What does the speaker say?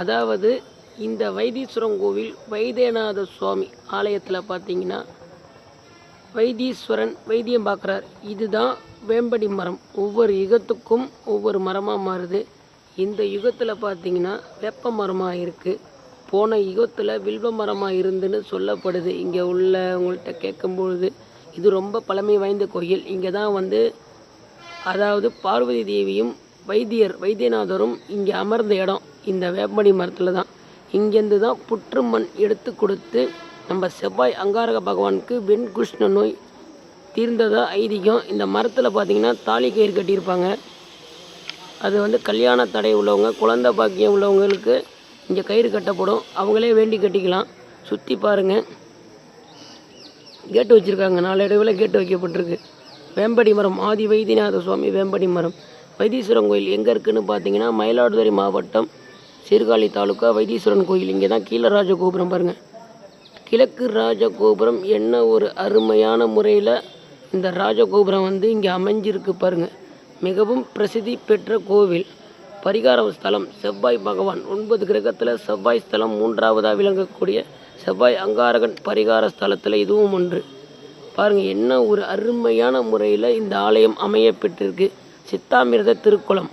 அதாவது இந்த வைத்தீஸ்வரன் கோவில் வைத்தியநாத சுவாமி ஆலயத்தில் பார்த்தீங்கன்னா வைத்தீஸ்வரன் வைத்தியம் பார்க்குறார் இதுதான் வேம்படி மரம். ஒவ்வொரு யுகத்துக்கும் ஒவ்வொரு மரமாக மாறுது. இந்த யுகத்தில் பார்த்தீங்கன்னா வேப்ப மரமாக இருக்குது போன யுகத்தில் வில்வ மரமாக இருந்துன்னு சொல்லப்படுது. இங்கே உள்ளவங்கள்ட்ட கேட்கும்பொழுது இது ரொம்ப பழமை வாய்ந்த கோயில். இங்கே தான் வந்து அதாவது பார்வதி தேவியும் வைத்தியர் வைத்தியநாதரும் இங்கே அமர்ந்த இடம். இந்த வேப்பமணி மரத்தில் தான். இங்கேருந்து தான் புற்று மண் எடுத்து கொடுத்து நம்ம செவ்வாய் அங்காரக பகவானுக்கு வெண்குஷ்ண நோய் தீர்ந்ததா ஐதீகம். இந்த மரத்தில் பார்த்தீங்கன்னா தாலி கயிறு கட்டியிருப்பாங்க. அது வந்து கல்யாண தடை உள்ளவங்க குழந்தை பாக்கியம் உள்ளவங்களுக்கு இங்கே கயிறு கட்டப்படும். அவங்களே வேண்டி கட்டிக்கலாம். சுற்றி பாருங்கள் கேட்டு வச்சுருக்காங்க. நாளடைவில் கேட்டு வைக்கப்பட்டிருக்கு. வேம்படி மரம் ஆதி வைத்தியநாத சுவாமி வேம்படி மரம். வைத்தீஸ்வரன் கோயில் எங்கே இருக்குதுன்னு பார்த்தீங்கன்னா மயிலாடுதுறை மாவட்டம் சீர்காழி தாலுக்கா வைத்தீஸ்வரன் கோயில். இங்கே தான் கீழ ராஜகோபுரம் பாருங்கள் கிழக்கு ராஜகோபுரம் என்ன ஒரு அருமையான முறையில் இந்த ராஜகோபுரம் வந்து இங்கே அமைஞ்சிருக்கு பாருங்கள் மிகவும் பிரசித்தி பெற்ற கோவில். பரிகார ஸ்தலம் செவ்வாய் பகவான். ஒன்பது கிரகத்தில் செவ்வாய் ஸ்தலம் மூன்றாவதாக விளங்கக்கூடிய செவ்வாய் அங்காரகன் பரிகார ஸ்தலத்தில் இதுவும் ஒன்று. பாருங்கள் என்ன ஒரு அருமையான முறையில் இந்த ஆலயம் அமைய பெற்றிருக்கு சித்தாமிர்த திருக்குளம்.